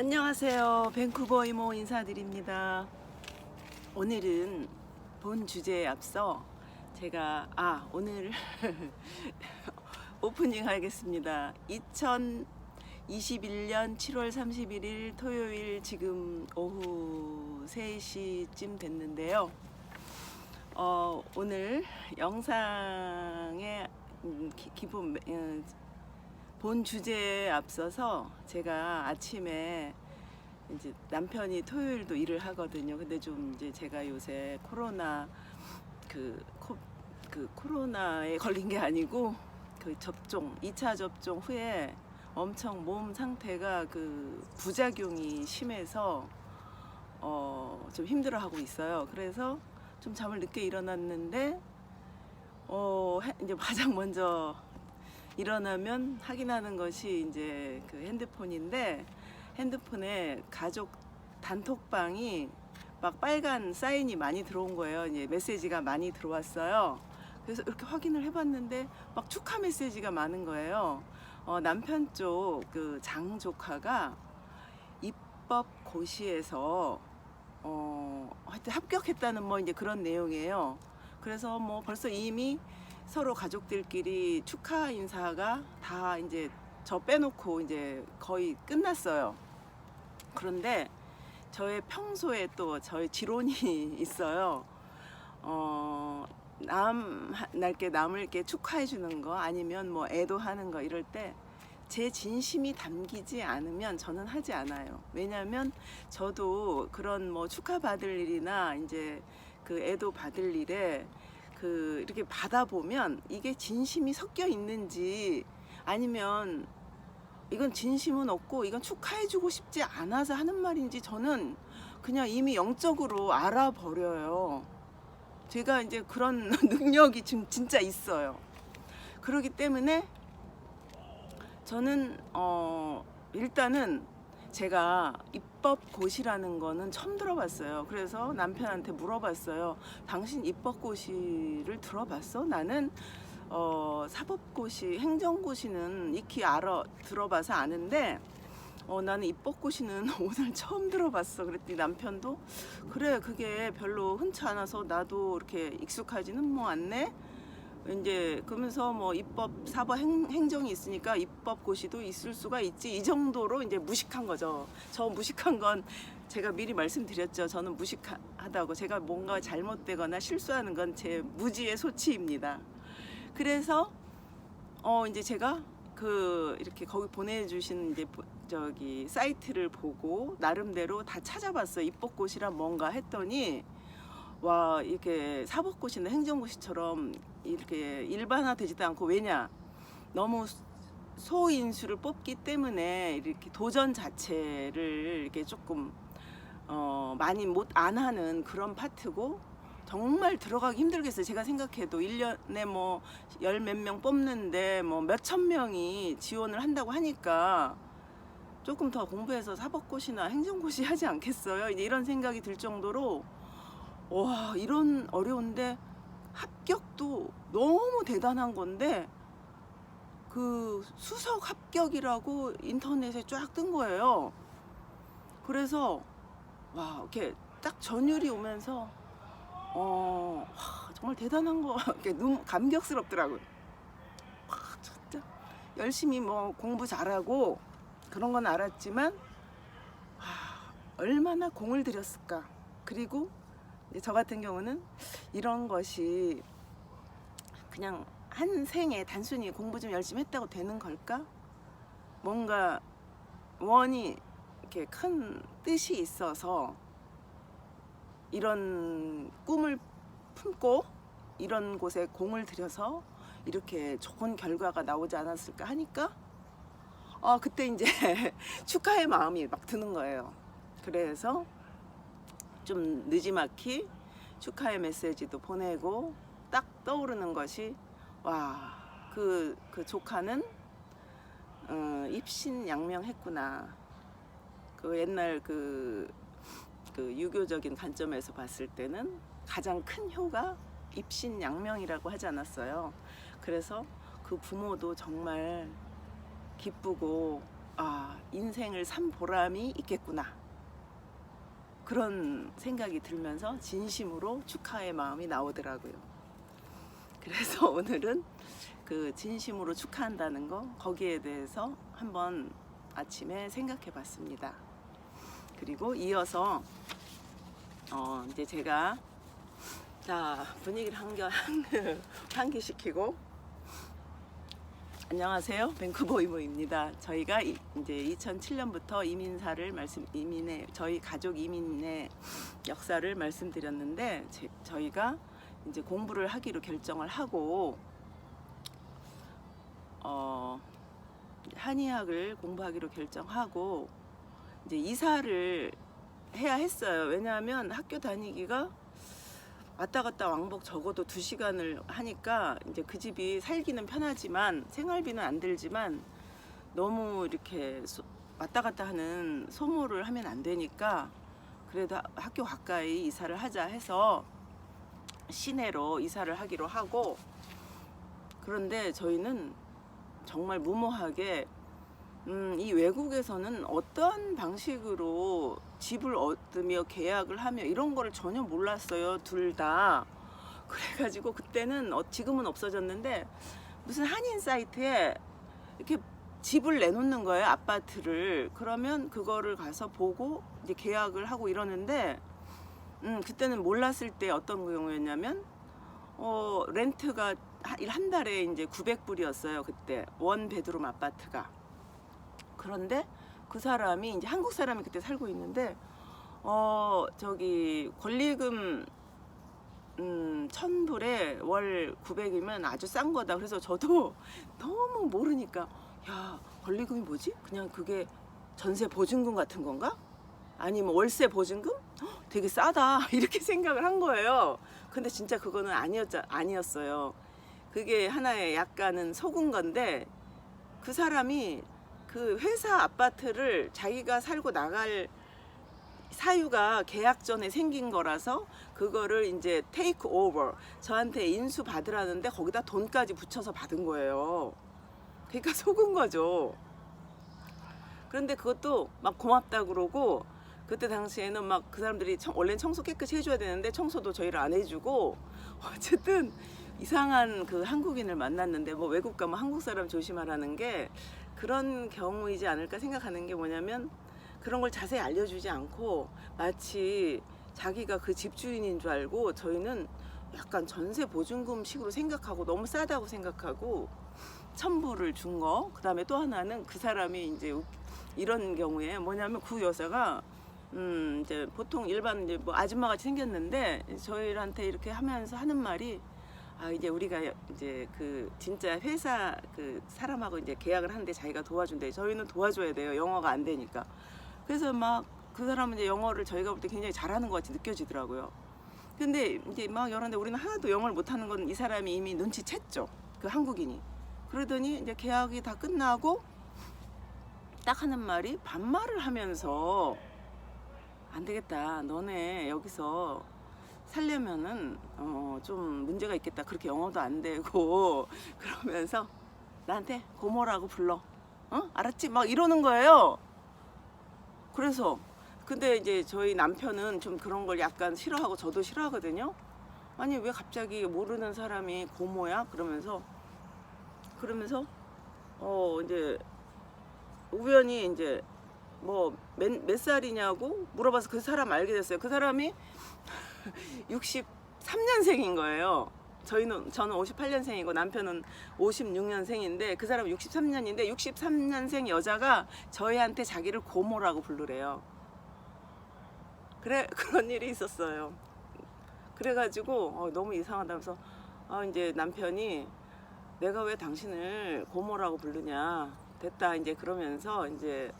안녕하세요. 밴쿠버 이모 인사드립니다. 오늘은 본 주제에 앞서 제가 아 오늘 오프닝 하겠습니다. 2021년 7월 31일 토요일 지금 오후 3시쯤 됐는데요. 어, 오늘 영상에 음, 기- 기본 음, 본 주제에 앞서서 제가 아침에 이제 남편이 토요일도 일을 하거든요. 근데 좀 이제 제가 요새 코로나 그, 코, 그 코로나에 걸린 게 아니고 그 접종 2차 접종 후에 엄청 몸 상태가 그 부작용이 심해서 어, 좀 힘들어하고 있어요. 그래서 좀 잠을 늦게 일어났는데 어, 해- 이제 가장 먼저 일어나면 확인하는 것이 이제 그 핸드폰인데 핸드폰에 가족 단톡방이 막 빨간 사인이 많이 들어온 거예요. 이제 메시지가 많이 들어왔어요. 그래서 이렇게 확인을 해봤는데 막 축하 메시지가 많은 거예요. 어, 남편 쪽 그 장조카가 입법 고시에서 어, 하여튼 합격했다는 뭐 이제 그런 내용이에요. 그래서 뭐 벌써 이미 서로 가족들끼리 축하 인사가 다 이제 저 빼놓고 이제 거의 끝났어요. 그런데 저의 평소에 또 저의 지론이 있어요. 어, 남, 날게 남을게 축하해 주는 거 아니면 뭐 애도하는 거 이럴 때 제 진심이 담기지 않으면 저는 하지 않아요. 왜냐하면 저도 그런 뭐 축하 받을 일이나 이제 그 애도 받을 일에 그 이렇게 받아보면 이게 진심이 섞여 있는지 아니면 이건 진심은 없고 이건 축하해주고 싶지 않아서 하는 말인지 저는 그냥 이미 영적으로 알아버려요. 제가 이제 그런 능력이 지금 진짜 있어요. 그렇기 때문에 저는 어 일단은 제가 입 법고시라는 거는 처음 들어봤어요. 그래서 남편한테 물어봤어요. 당신 입법고시를 들어봤어? 나는 어, 사법고시, 행정고시는 익히 알아 들어봐서 아는데 어, 나는 입법고시는 오늘 처음 들어봤어. 그랬더니 남편도 그래 그게 별로 흔치 않아서 나도 이렇게 익숙하지는 뭐 않네. 이제 그러면서 뭐 입법, 사법, 행, 행정이 있으니까 입법 고시도 있을 수가 있지 이 정도로 이제 무식한 거죠. 저 무식한 건 제가 미리 말씀드렸죠. 저는 무식하다고 제가 뭔가 잘못되거나 실수하는 건 제 무지의 소치입니다. 그래서 어 이제 제가 그 이렇게 거기 보내주신 이제 보- 저기 사이트를 보고 나름대로 다 찾아봤어요. 입법고시란 뭔가 했더니 와 이렇게 사법고시나 행정고시처럼 이렇게 일반화되지도 않고 왜냐 너무 소인수를 뽑기 때문에 이렇게 도전 자체를 이렇게 조금 어 많이 못 안 하는 그런 파트고 정말 들어가기 힘들겠어요. 제가 생각해도 1년에 뭐 열 몇 명 뽑는데 뭐 몇 천 명이 지원을 한다고 하니까 조금 더 공부해서 사법고시나 행정고시 하지 않겠어요? 이런 생각이 들 정도로 와 이런 어려운데 합격도 너무 대단한 건데 그 수석 합격이라고 인터넷에 쫙 뜬 거예요. 그래서 와 이렇게 딱 전율이 오면서 어 와, 정말 대단한 거 이렇게 눈 감격스럽더라고요. 와 진짜 열심히 뭐 공부 잘하고 그런 건 알았지만 와, 얼마나 공을 들였을까. 그리고 저 같은 경우는 이런 것이 그냥 한 생에 단순히 공부 좀 열심히 했다고 되는 걸까? 뭔가 원이 이렇게 큰 뜻이 있어서 이런 꿈을 품고 이런 곳에 공을 들여서 이렇게 좋은 결과가 나오지 않았을까 하니까 아 그때 이제 축하의 마음이 막 드는 거예요. 그래서 좀 느지막이 축하의 메시지도 보내고 딱 떠오르는 것이 와그그 조카는 어, 입신 양명했구나. 그 옛날 그, 그 유교적인 관점에서 봤을 때는 가장 큰 효가 입신 양명이라고 하지 않았어요. 그래서 그 부모도 정말 기쁘고 아 인생을 산 보람이 있겠구나 그런 생각이 들면서 진심으로 축하의 마음이 나오더라고요. 그래서 오늘은 그 진심으로 축하한다는 거 거기에 대해서 한번 아침에 생각해 봤습니다. 그리고 이어서 어 이제 제가 자 분위기를 한겨 환기시키고 안녕하세요 밴쿠버 이모입니다. 저희가 이, 이제 2007년부터 이민사를 말씀 이민의 저희 가족 이민의 역사를 말씀드렸는데 제, 저희가 이제 공부를 하기로 결정을 하고 어 한의학을 공부하기로 결정하고 이제 이사를 해야 했어요. 왜냐하면 학교 다니기가 왔다 갔다 왕복 적어도 두 시간을 하니까 이제 그 집이 살기는 편하지만 생활비는 안 들지만 너무 이렇게 소- 왔다 갔다 하는 소모를 하면 안 되니까 그래도 하- 학교 가까이 이사를 하자 해서 시내로 이사를 하기로 하고 그런데 저희는 정말 무모하게 음, 이 외국에서는 어떠한 방식으로 집을 얻으며 계약을 하며 이런 거를 전혀 몰랐어요 둘 다. 그래가지고 그때는 어, 지금은 없어졌는데 무슨 한인 사이트에 이렇게 집을 내놓는 거예요 아파트를. 그러면 그거를 가서 보고 이제 계약을 하고 이러는데 음, 그때는 몰랐을 때 어떤 경우였냐면 어, 렌트가 한- 한 달에 이제 900불이었어요 그때. 원 베드룸 아파트가 그런데 그 사람이 이제 한국 사람이 그때 살고 있는데 어 저기 권리금 음, 1000불에 월 900이면 아주 싼 거다. 그래서 저도 너무 모르니까 야, 권리금이 뭐지? 그냥 그게 전세 보증금 같은 건가? 아니면 월세 보증금? 헉, 되게 싸다. 이렇게 생각을 한 거예요. 근데 진짜 그거는 아니었 아니었어요. 그게 하나의 약간은 속은 건데 그 사람이 그 회사 아파트를 자기가 살고 나갈 사유가 계약 전에 생긴 거라서 그거를 이제 테이크 오버 저한테 인수 받으라는데 거기다 돈까지 붙여서 받은 거예요. 그러니까 속은 거죠. 그런데 그것도 막 고맙다 그러고 그때 당시에는 막 그 사람들이 청, 원래는 청소 깨끗이 해줘야 되는데 청소도 저희를 안 해주고 어쨌든 이상한 그 한국인을 만났는데 뭐 외국 가면 한국 사람 조심하라는 게 그런 경우이지 않을까 생각하는 게 뭐냐면 그런 걸 자세히 알려주지 않고 마치 자기가 그 집주인인 줄 알고 저희는 약간 전세 보증금 식으로 생각하고 너무 싸다고 생각하고 첨부를 준 거. 그 다음에 또 하나는 그 사람이 이제 우- 이런 경우에 뭐냐면 그 여자가 음 이제 보통 일반 이제 뭐 아줌마 같이 생겼는데 저희한테 이렇게 하면서 하는 말이 아 이제 우리가 이제 그 진짜 회사 그 사람하고 이제 계약을 하는데 자기가 도와준대. 저희는 도와줘야 돼요. 영어가 안 되니까. 그래서 막 그 사람은 이제 영어를 저희가 볼 때 굉장히 잘하는 것 같이 느껴지더라고요. 근데 이제 막 여러는데 우리는 하나도 영어를 못하는 건 이 사람이 이미 눈치챘죠. 그 한국인이. 그러더니 이제 계약이 다 끝나고 딱 하는 말이 반말을 하면서 안 되겠다. 너네 여기서 살려면은 어, 좀 문제가 있겠다. 그렇게 영어도 안 되고 그러면서 나한테 고모라고 불러. 어? 알았지? 막 이러는 거예요. 그래서 근데 이제 저희 남편은 좀 그런 걸 약간 싫어하고 저도 싫어하거든요. 아니 왜 갑자기 모르는 사람이 고모야? 그러면서 그러면서 어 이제 우연히 이제 뭐몇 살이냐고 물어봐서 그 사람 알게 됐어요. 그 사람이 63년생인 거예요. 저희는 저는 58년생이고 남편은 56년생인데 그 사람은 63년인데 63년생 여자가 저희한테 자기를 고모라고 부르래요. 그래 그런 일이 있었어요. 그래가지고 어, 너무 이상하다면서 아 이제 남편이 내가 왜 당신을 고모라고 부르냐 됐다 이제 그러면서 이제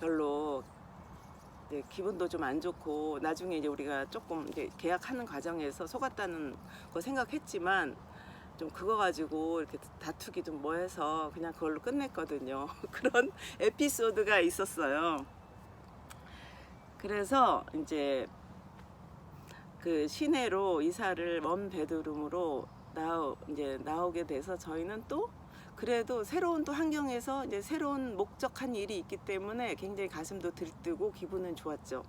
별로 이제 기분도 좀 안 좋고 나중에 이제 우리가 조금 이제 계약하는 과정에서 속았다는 거 생각했지만 좀 그거 가지고 이렇게 다투기 좀 뭐해서 그냥 그걸로 끝냈거든요. 그런 에피소드가 있었어요. 그래서 이제 그 시내로 이사를 원 베드룸으로 나오 이제 나오게 돼서 저희는 또 그래도 새로운 또 환경에서 이제 새로운 목적한 일이 있기 때문에 굉장히 가슴도 들뜨고 기분은 좋았죠.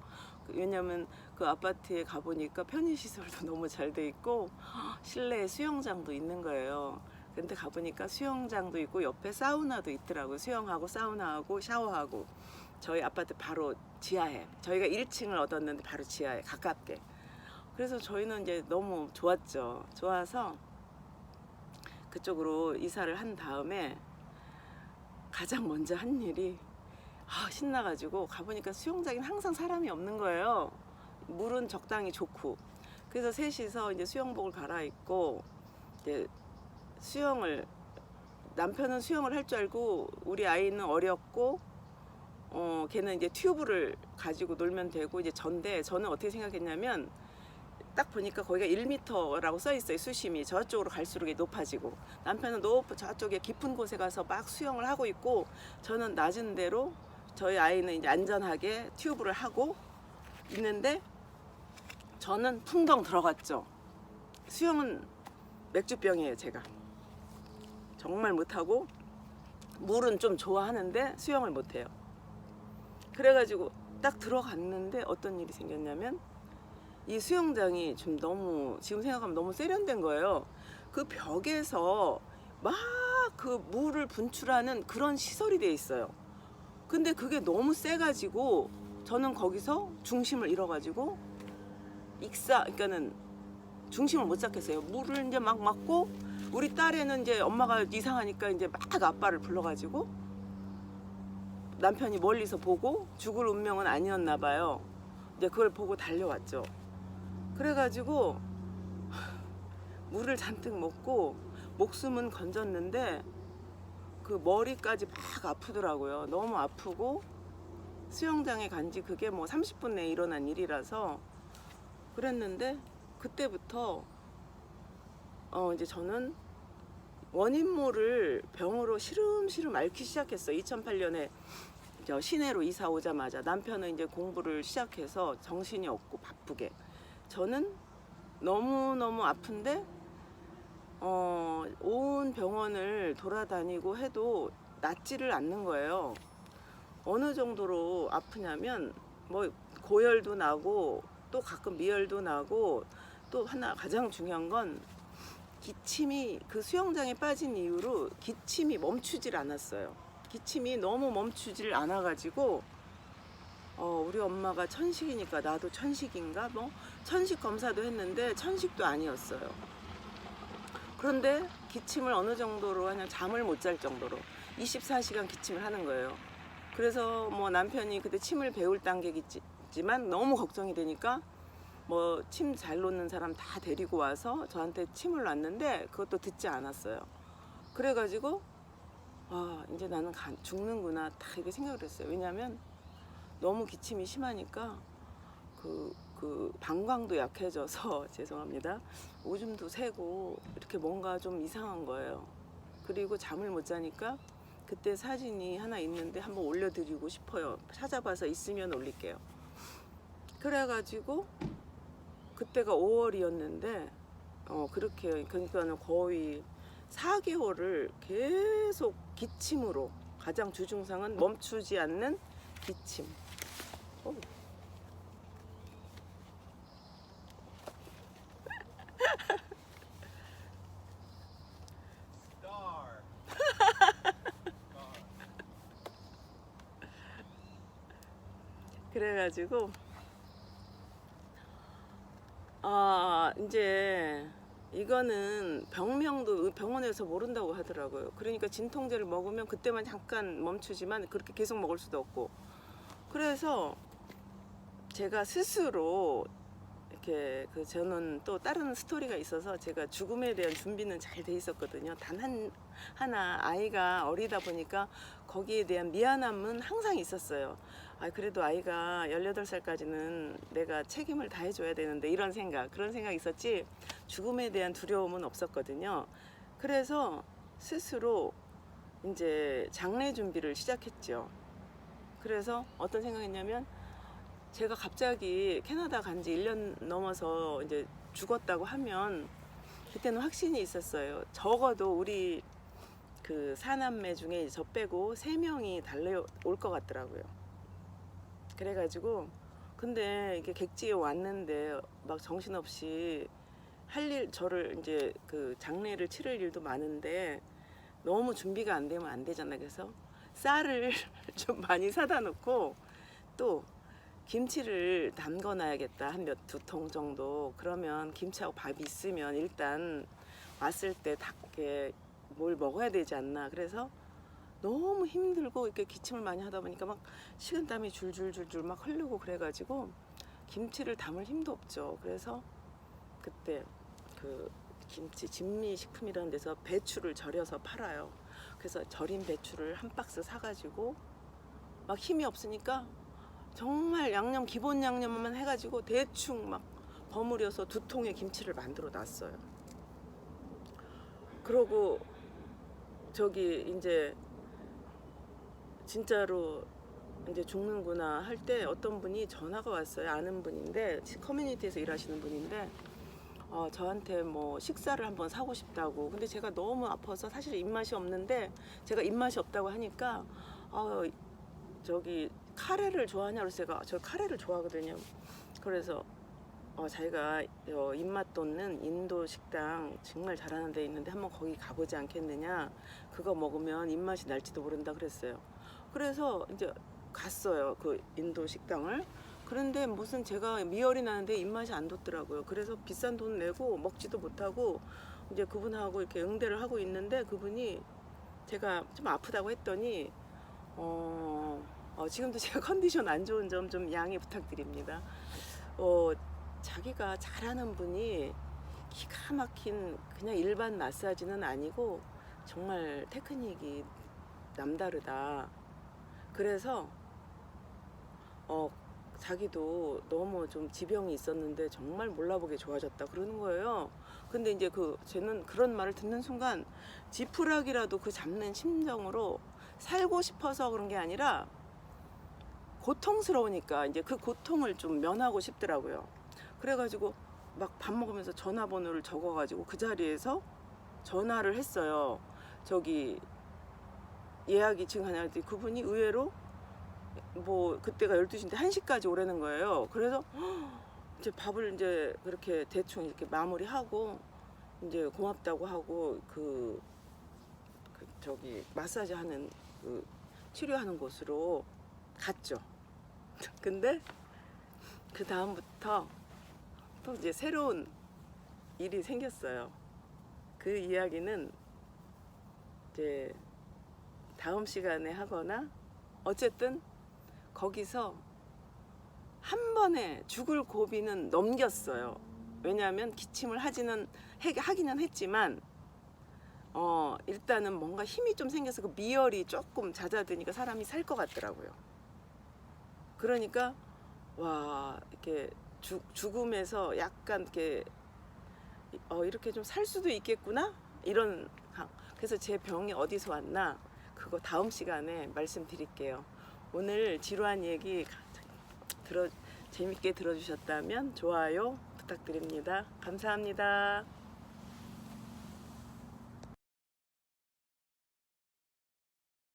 그- 왜냐면 그 아파트에 가보니까 편의시설도 너무 잘 돼 있고 실내에 수영장도 있는 거예요. 근데 가보니까 수영장도 있고 옆에 사우나도 있더라고요. 수영하고 사우나하고 샤워하고 저희 아파트 바로 지하에 저희가 1층을 얻었는데 바로 지하에 가깝게. 그래서 저희는 이제 너무 좋았죠. 좋아서 그쪽으로 이사를 한 다음에 가장 먼저 한 일이 아, 신나가지고 가보니까 수영장에 항상 사람이 없는 거예요. 물은 적당히 좋고. 그래서 셋이서 이제 수영복을 갈아입고 이제 수영을 남편은 수영을 할 줄 알고 우리 아이는 어렸고 어 걔는 이제 튜브를 가지고 놀면 되고 이제 전데 저는 어떻게 생각했냐면 딱 보니까 거기가 1m라고 써 있어요 수심이. 저쪽으로 갈수록 높아지고. 남편은 높 저쪽에 깊은 곳에 가서 막 수영을 하고 있고 저는 낮은 데로 저희 아이는 이제 안전하게 튜브를 하고 있는데 저는 풍덩 들어갔죠. 수영은 맥주병이에요 제가. 정말 못하고 물은 좀 좋아하는데 수영을 못해요. 그래가지고 딱 들어갔는데 어떤 일이 생겼냐면 이 수영장이 좀 너무 지금 생각하면 너무 세련된 거예요. 그 벽에서 막 그 물을 분출하는 그런 시설이 돼 있어요. 근데 그게 너무 세가지고 저는 거기서 중심을 잃어가지고 익사 그러니까는 중심을 못 잡겠어요. 물을 이제 막 맞고 우리 딸애는 이제 엄마가 이상하니까 이제 막 아빠를 불러가지고 남편이 멀리서 보고 죽을 운명은 아니었나 봐요. 이제 그걸 보고 달려왔죠. 그래가지고 물을 잔뜩 먹고 목숨은 건졌는데 그 머리까지 막 아프더라고요. 너무 아프고 수영장에 간 지 그게 뭐 30분 내에 일어난 일이라서 그랬는데 그때부터 어 이제 저는 원인모를 병으로 시름시름 앓기 시작했어요. 2008년에 저 시내로 이사 오자마자 남편은 이제 공부를 시작해서 정신이 없고 바쁘게 저는 너무 너무 아픈데 어, 온 병원을 돌아다니고 해도 낫지를 않는 거예요. 어느 정도로 아프냐면 뭐 고열도 나고 또 가끔 미열도 나고 또 하나 가장 중요한 건 기침이 그 수영장에 빠진 이후로 기침이 멈추질 않았어요. 기침이 너무 멈추질 않아가지고 어, 우리 엄마가 천식이니까 나도 천식인가 뭐 천식 검사도 했는데 천식도 아니었어요. 그런데 기침을 어느 정도로 하냐 잠을 못 잘 정도로 24시간 기침을 하는 거예요. 그래서 뭐 남편이 그때 침을 배울 단계겠지만 너무 걱정이 되니까 뭐 침 잘 놓는 사람 다 데리고 와서 저한테 침을 놨는데 그것도 듣지 않았어요. 그래가지고 아 이제 나는 가- 죽는구나 딱 이렇게 생각을 했어요. 왜냐하면 너무 기침이 심하니까 그, 그 방광도 약해져서 죄송합니다. 오줌도 새고 이렇게 뭔가 좀 이상한 거예요. 그리고 잠을 못 자니까 그때 사진이 하나 있는데 한번 올려드리고 싶어요. 찾아봐서 있으면 올릴게요. 그래가지고 그때가 5월이었는데 어 그렇게 그러니까는 거의 4개월을 계속 기침으로 가장 주증상은 멈추지 않는 기침. 어. Star. 그래가지고 아 이제 이거는 병명도 병원에서 모른다고 하더라고요. 그러니까 진통제를 먹으면 그때만 잠깐 멈추지만 그렇게 계속 먹을 수도 없고 그래서 제가 스스로 이렇게 그 저는 또 다른 스토리가 있어서 제가 죽음에 대한 준비는 잘 돼 있었거든요. 단 한 하나 아이가 어리다 보니까 거기에 대한 미안함은 항상 있었어요. 아 그래도 아이가 18살까지는 내가 책임을 다 해 줘야 되는데 이런 생각, 그런 생각이 있었지 죽음에 대한 두려움은 없었거든요. 그래서 스스로 이제 장례 준비를 시작했죠. 그래서 어떤 생각했냐면 제가 갑자기 캐나다 간 지 1년 넘어서 이제 죽었다고 하면 그때는 확신이 있었어요. 적어도 우리 그 사남매 중에 저 빼고 세 명이 달려올 것 같더라고요. 그래가지고 근데 이게 객지에 왔는데 막 정신없이 할 일 저를 이제 그 장례를 치를 일도 많은데 너무 준비가 안 되면 안 되잖아. 그래서 쌀을 좀 많이 사다 놓고 또 김치를 담궈 놔야겠다 한 몇 두 통 정도. 그러면 김치하고 밥이 있으면 일단 왔을 때 닭게 뭘 먹어야 되지 않나. 그래서 너무 힘들고 이렇게 기침을 많이 하다 보니까 막 식은땀이 줄줄줄줄 막 흐르고 그래가지고 김치를 담을 힘도 없죠. 그래서 그때 그 김치 진미식품이라는 데서 배추를 절여서 팔아요. 그래서 절인 배추를 한 박스 사가지고 막 힘이 없으니까 정말 양념 기본 양념만 해가지고 대충 막 버무려서 두 통의 김치를 만들어 놨어요. 그러고 저기 이제 진짜로 이제 죽는구나 할 때 어떤 분이 전화가 왔어요. 아는 분인데 커뮤니티에서 일하시는 분인데 어, 저한테 뭐 식사를 한번 사고 싶다고. 근데 제가 너무 아파서 사실 입맛이 없는데 제가 입맛이 없다고 하니까 어, 저기 카레를 좋아하냐 그래서 제가 저 카레를 좋아하거든요. 그래서 어, 자기가 어, 입맛 돋는 인도 식당 정말 잘하는 데 있는데 한번 거기 가보지 않겠느냐. 그거 먹으면 입맛이 날지도 모른다 그랬어요. 그래서 이제 갔어요. 그 인도 식당을. 그런데 무슨 제가 미열이 나는데 입맛이 안 돋더라고요. 그래서 비싼 돈 내고 먹지도 못하고 이제 그분하고 이렇게 응대를 하고 있는데 그분이 제가 좀 아프다고 했더니 어, 어, 지금도 제가 컨디션 안 좋은 점 좀 양해 부탁드립니다. 어, 자기가 잘하는 분이 기가 막힌 그냥 일반 마사지는 아니고 정말 테크닉이 남다르다. 그래서 어, 자기도 너무 좀 지병이 있었는데 정말 몰라보게 좋아졌다 그러는 거예요. 근데 이제 그 쟤는 그런 말을 듣는 순간 지푸라기라도 그 잡는 심정으로 살고 싶어서 그런 게 아니라 고통스러우니까 이제 그 고통을 좀 면하고 싶더라고요. 그래가지고 막 밥 먹으면서 전화번호를 적어가지고 그 자리에서 전화를 했어요. 저기 예약이 지금 하냐 했더니 그분이 의외로 뭐 그때가 12시인데 1시까지 오라는 거예요. 그래서 이제 밥을 이제 그렇게 대충 이렇게 마무리하고 이제 고맙다고 하고 그, 그 저기 마사지 하는 그 치료하는 곳으로 갔죠. 근데 그 다음부터 또 이제 새로운 일이 생겼어요. 그 이야기는 이제 다음 시간에 하거나 어쨌든 거기서 한 번에 죽을 고비는 넘겼어요. 왜냐하면 기침을 하지는 해- 하기는 했지만 어 일단은 뭔가 힘이 좀 생겨서 그 미열이 조금 잦아드니까 사람이 살 것 같더라고요. 그러니까 와 이렇게 죽, 죽음에서 약간 이렇게 어 이렇게 좀 살 수도 있겠구나 이런 강- 그래서 제 병이 어디서 왔나 그거 다음 시간에 말씀드릴게요. 오늘 지루한 얘기 가- 들어 재밌게 들어주셨다면 좋아요 부탁드립니다. 감사합니다.